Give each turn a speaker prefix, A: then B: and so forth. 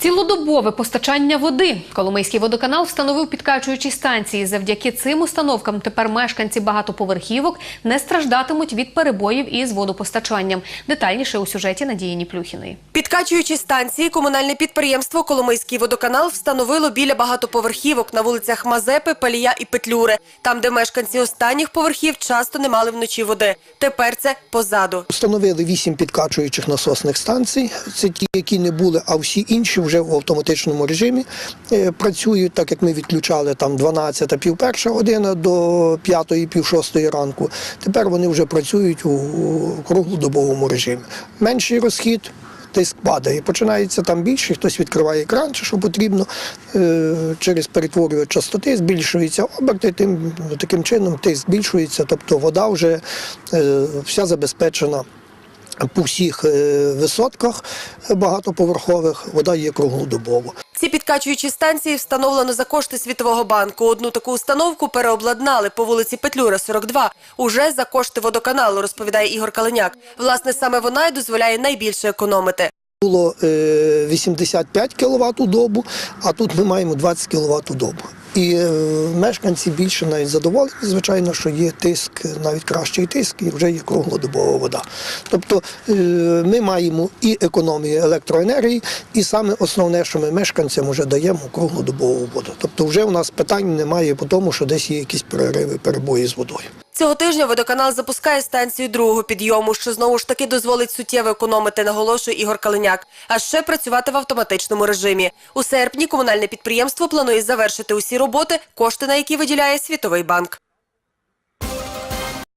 A: Цілодобове постачання води. Коломийський водоканал встановив підкачуючі станції. Завдяки цим установкам тепер мешканці багатоповерхівок не страждатимуть від перебоїв із водопостачанням. Детальніше у сюжеті Надії Ніплюхіної.
B: Підкачуючі станції комунальне підприємство Коломийський водоканал встановило біля багатоповерхівок на вулицях Мазепи, Палія і Петлюри, там, де мешканці останніх поверхів часто не мали вночі води. Тепер це позаду.
C: Встановили вісім підкачуючих насосних станцій. Це ті, які не були, а всі інші вже в автоматичному режимі е, працюють, так як ми відключали там 12 пів перша година до 5 пів 6 ранку. Тепер вони вже працюють у круглодобовому режимі. Менший розхід. Тиск падає, починається там більше, хтось відкриває кран, чи що потрібно, е, через перетворювач частоти збільшуються оберти, тим таким чином тиск збільшується, тобто вода вже е, вся забезпечена по всіх е, висотках багатоповерхових, вода є круглодобово.
B: Ці підкачуючі станції встановлено за кошти Світового банку. Одну таку установку переобладнали по вулиці Петлюра, 42, уже за кошти водоканалу, розповідає Ігор Калиняк. Власне, саме вона й дозволяє найбільше економити.
C: Було е, 85 кВт у добу, а тут ми маємо 20 кВт у добу. І е, мешканці більше навіть задоволені, звичайно, що є тиск, навіть кращий тиск, і вже є круглодобова вода. Тобто е, ми маємо і економію електроенергії, і саме основне, що ми мешканцям вже даємо круглодобову воду. Тобто вже у нас питань немає по тому, що десь є якісь перериви, перебої з водою.
B: Цього тижня водоканал запускає станцію другого підйому, що знову ж таки дозволить суттєво економити, наголошує Ігор Калиняк. А ще працювати в автоматичному режимі. У серпні комунальне підприємство планує завершити усі роботи, кошти на які виділяє Світовий банк.